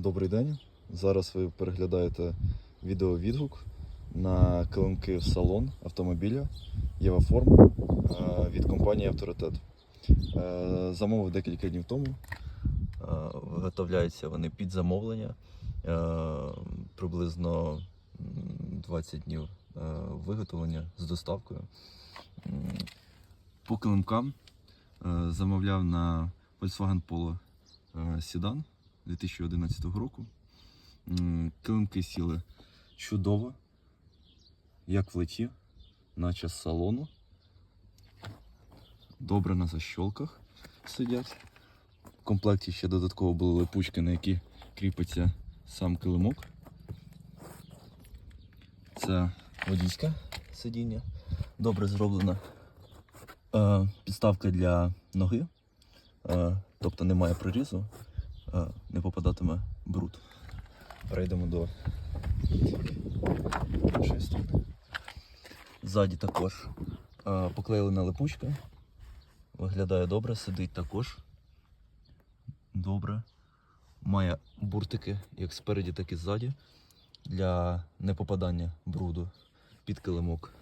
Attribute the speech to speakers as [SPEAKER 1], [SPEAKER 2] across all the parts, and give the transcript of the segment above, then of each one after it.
[SPEAKER 1] Добрий день. Зараз ви переглядаєте відеовідгук на килимки в салон автомобіля Єваформ е, від компанії Авторитет. Е, Замовив декілька днів тому. Е, Виготовляються вони під замовлення. Е, Приблизно 20 днів е, виготовлення з доставкою. По килимкам е, замовляв на Volkswagen Polo е, Sedan 2011 року. Килимки сіли чудово, як в леті, наче з салону. Добре на защолках сидять. В комплекті ще додатково були липучки, на які кріпиться сам килимок. Це водійське сидіння. Добре зроблена е, підставка для ноги, е, тобто немає прорізу, не попадатиме бруд. Перейдемо до іншої сторони. Ззаді також е, поклеєна липучка. Виглядає добре, сидить також. Добре. Має буртики як спереді, так і ззаді для непопадання бруду під килимок.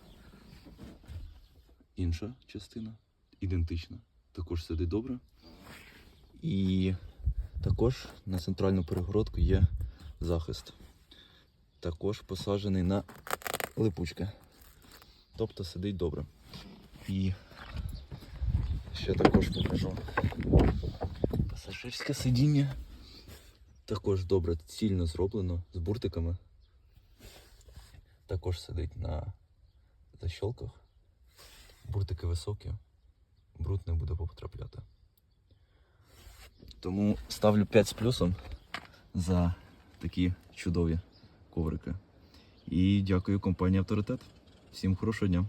[SPEAKER 1] Інша частина ідентична. Також сидить добре. І також на центральну перегородку є захист. Також посаджений на липучки. Тобто сидить добре. І ще також покажу пасажирське сидіння. Також добре цільно зроблено з буртиками. Також сидить на защолках. Буртики високі, бруд не буде потрапляти. Тому ставлю 5 з плюсом за такі чудові коврики. І дякую компанії Авторитет. Всім хорошого дня!